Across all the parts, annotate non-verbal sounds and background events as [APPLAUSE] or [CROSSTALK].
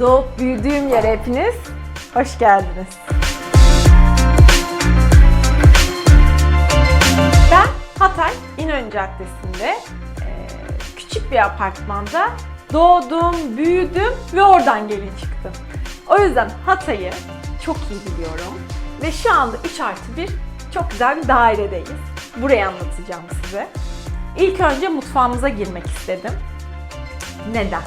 Doğup büyüdüğüm yere hepiniz hoş geldiniz. Ben Hatay İnönü Caddesi'nde e, küçük bir apartmanda doğdum, büyüdüm ve oradan gelin çıktım. O yüzden Hatay'ı çok iyi biliyorum ve şu anda 3 artı 1 çok güzel bir dairedeyiz. Burayı anlatacağım size. İlk önce mutfağımıza girmek istedim. Neden?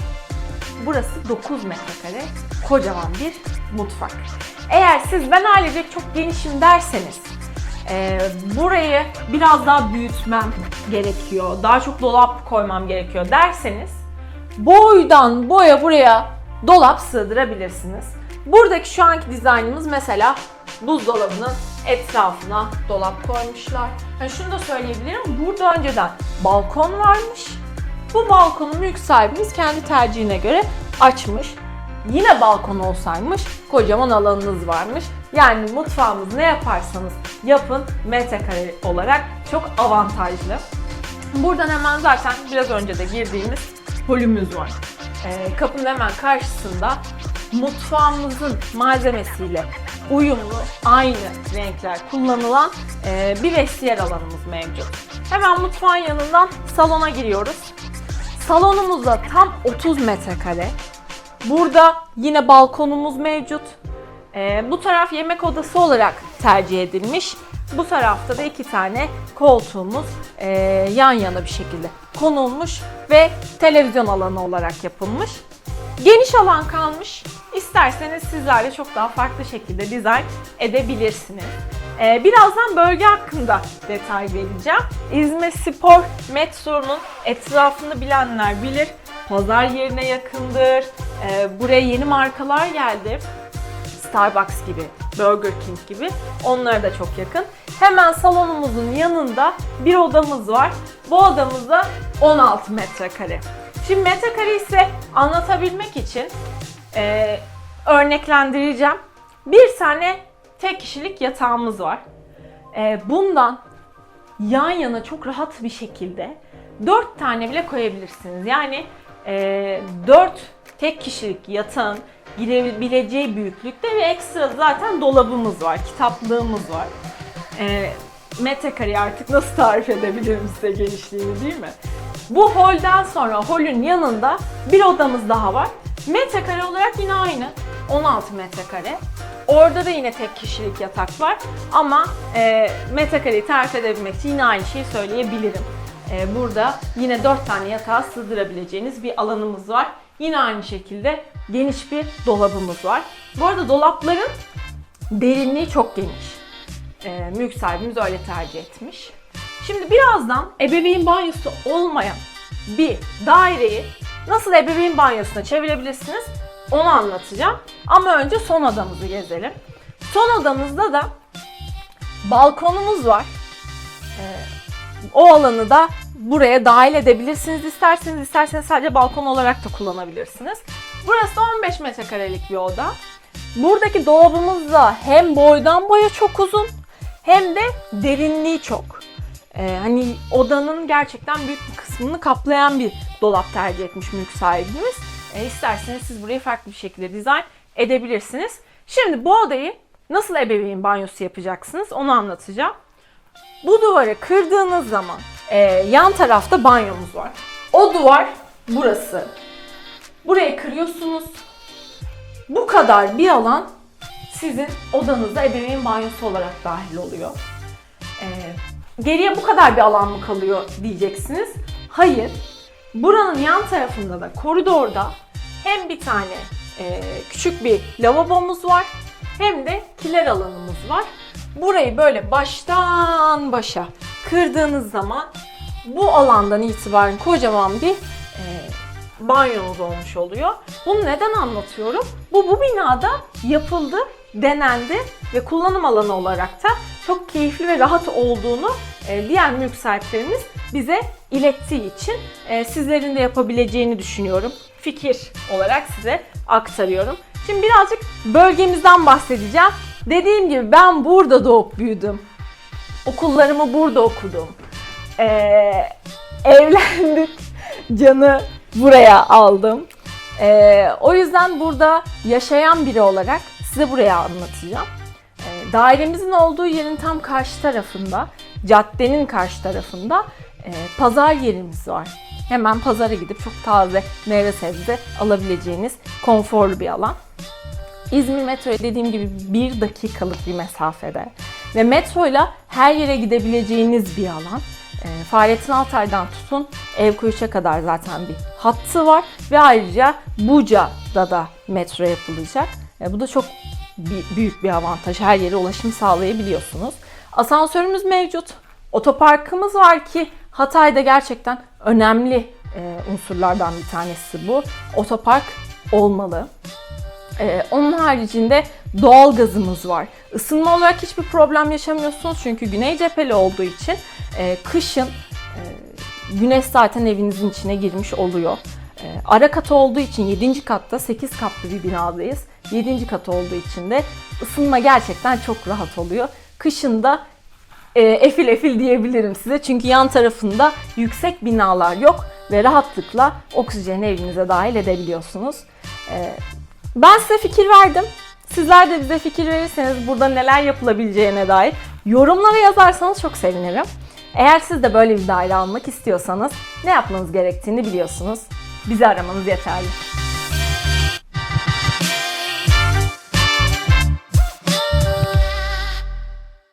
Burası 9 metrekare kocaman bir mutfak. Eğer siz ben ailecek çok genişim derseniz e, burayı biraz daha büyütmem gerekiyor, daha çok dolap koymam gerekiyor derseniz boydan boya buraya dolap sığdırabilirsiniz. Buradaki şu anki dizaynımız mesela buzdolabının etrafına dolap koymuşlar. Yani şunu da söyleyebilirim. Burada önceden balkon varmış. Bu balkonu mülk sahibimiz kendi tercihine göre açmış. Yine balkon olsaymış kocaman alanınız varmış. Yani mutfağımız ne yaparsanız yapın metrekare olarak çok avantajlı. Buradan hemen zaten biraz önce de girdiğimiz holümüz var. Ee, kapının hemen karşısında mutfağımızın malzemesiyle uyumlu, aynı renkler kullanılan e, bir vestiyer alanımız mevcut. Hemen mutfağın yanından salona giriyoruz. Salonumuzda tam 30 metrekare. Burada yine balkonumuz mevcut. Ee, bu taraf yemek odası olarak tercih edilmiş. Bu tarafta da iki tane koltuğumuz e, yan yana bir şekilde konulmuş ve televizyon alanı olarak yapılmış. Geniş alan kalmış. İsterseniz sizler de çok daha farklı şekilde dizayn edebilirsiniz. Ee, birazdan bölge hakkında detay vereceğim. İzmir Spor metronun etrafını bilenler bilir. Pazar yerine yakındır. Ee, buraya yeni markalar geldi. Starbucks gibi, Burger King gibi onlara da çok yakın. Hemen salonumuzun yanında bir odamız var. Bu odamızda 16 metrekare. Şimdi metrekare ise anlatabilmek için e, örneklendireceğim. Bir tane tek kişilik yatağımız var. E, bundan yan yana çok rahat bir şekilde 4 tane bile koyabilirsiniz. Yani e, 4 tek kişilik yatağın girebileceği büyüklükte ve ekstra zaten dolabımız var, kitaplığımız var. E, metrekareyi artık nasıl tarif edebilirim size genişliğini değil mi? Bu holden sonra holün yanında bir odamız daha var. Metrekare olarak yine aynı. 16 metrekare. Orada da yine tek kişilik yatak var ama e, metrekareyi tarif edebilmek için yine aynı şeyi söyleyebilirim. E, burada yine 4 tane yatağa sığdırabileceğiniz bir alanımız var. Yine aynı şekilde geniş bir dolabımız var. Bu arada dolapların derinliği çok geniş. E, mülk sahibimiz öyle tercih etmiş. Şimdi birazdan ebeveyn banyosu olmayan bir daireyi nasıl ebeveyn banyosuna çevirebilirsiniz onu anlatacağım. Ama önce son odamızı gezelim. Son odamızda da balkonumuz var. Ee, o alanı da buraya dahil edebilirsiniz isterseniz. isterseniz sadece balkon olarak da kullanabilirsiniz. Burası da 15 metrekarelik bir oda. Buradaki dolabımız da hem boydan boya çok uzun hem de derinliği çok. Ee, hani odanın gerçekten büyük bir kısmını kaplayan bir dolap tercih etmiş mülk sahibimiz. E, isterseniz siz burayı farklı bir şekilde dizayn edebilirsiniz. Şimdi bu odayı nasıl ebeveyn banyosu yapacaksınız onu anlatacağım. Bu duvarı kırdığınız zaman e, yan tarafta banyomuz var. O duvar burası. Burayı kırıyorsunuz. Bu kadar bir alan sizin odanızda ebeveyn banyosu olarak dahil oluyor. E, geriye bu kadar bir alan mı kalıyor diyeceksiniz. Hayır. Buranın yan tarafında da koridorda hem bir tane e, küçük bir lavabomuz var hem de kiler alanımız var. Burayı böyle baştan başa kırdığınız zaman bu alandan itibaren kocaman bir e, banyomuz olmuş oluyor. Bunu neden anlatıyorum? Bu bu binada yapıldı, denendi ve kullanım alanı olarak da çok keyifli ve rahat olduğunu e, diğer mülk sahiplerimiz bize ilettiği için e, sizlerin de yapabileceğini düşünüyorum. Fikir olarak size aktarıyorum. Şimdi birazcık bölgemizden bahsedeceğim. Dediğim gibi ben burada doğup büyüdüm. Okullarımı burada okudum. Ee, [LAUGHS] evlendik. Can'ı buraya aldım. Ee, o yüzden burada yaşayan biri olarak size buraya anlatacağım. Ee, dairemizin olduğu yerin tam karşı tarafında, caddenin karşı tarafında e, pazar yerimiz var. Hemen pazara gidip çok taze meyve sebze alabileceğiniz konforlu bir alan. İzmir metroya dediğim gibi bir dakikalık bir mesafede ve metroyla her yere gidebileceğiniz bir alan. E, Fahrettin Altay'dan tutun Evkuyuş'a kadar zaten bir hattı var ve ayrıca Buca'da da metro yapılacak. E, bu da çok büyük bir avantaj. Her yere ulaşım sağlayabiliyorsunuz. Asansörümüz mevcut. Otoparkımız var ki Hatay'da gerçekten önemli e, unsurlardan bir tanesi bu. Otopark olmalı. Ee, onun haricinde doğal gazımız var. Isınma olarak hiçbir problem yaşamıyorsunuz çünkü güney cepheli olduğu için e, kışın e, güneş zaten evinizin içine girmiş oluyor. E, ara katı olduğu için 7. katta 8 katlı bir binadayız. 7. kat olduğu için de ısınma gerçekten çok rahat oluyor. Kışın da e, efil efil diyebilirim size. Çünkü yan tarafında yüksek binalar yok ve rahatlıkla oksijeni evinize dahil edebiliyorsunuz. E, ben size fikir verdim. Sizler de bize fikir verirseniz burada neler yapılabileceğine dair yorumlara yazarsanız çok sevinirim. Eğer siz de böyle bir daire almak istiyorsanız ne yapmanız gerektiğini biliyorsunuz. Bizi aramanız yeterli.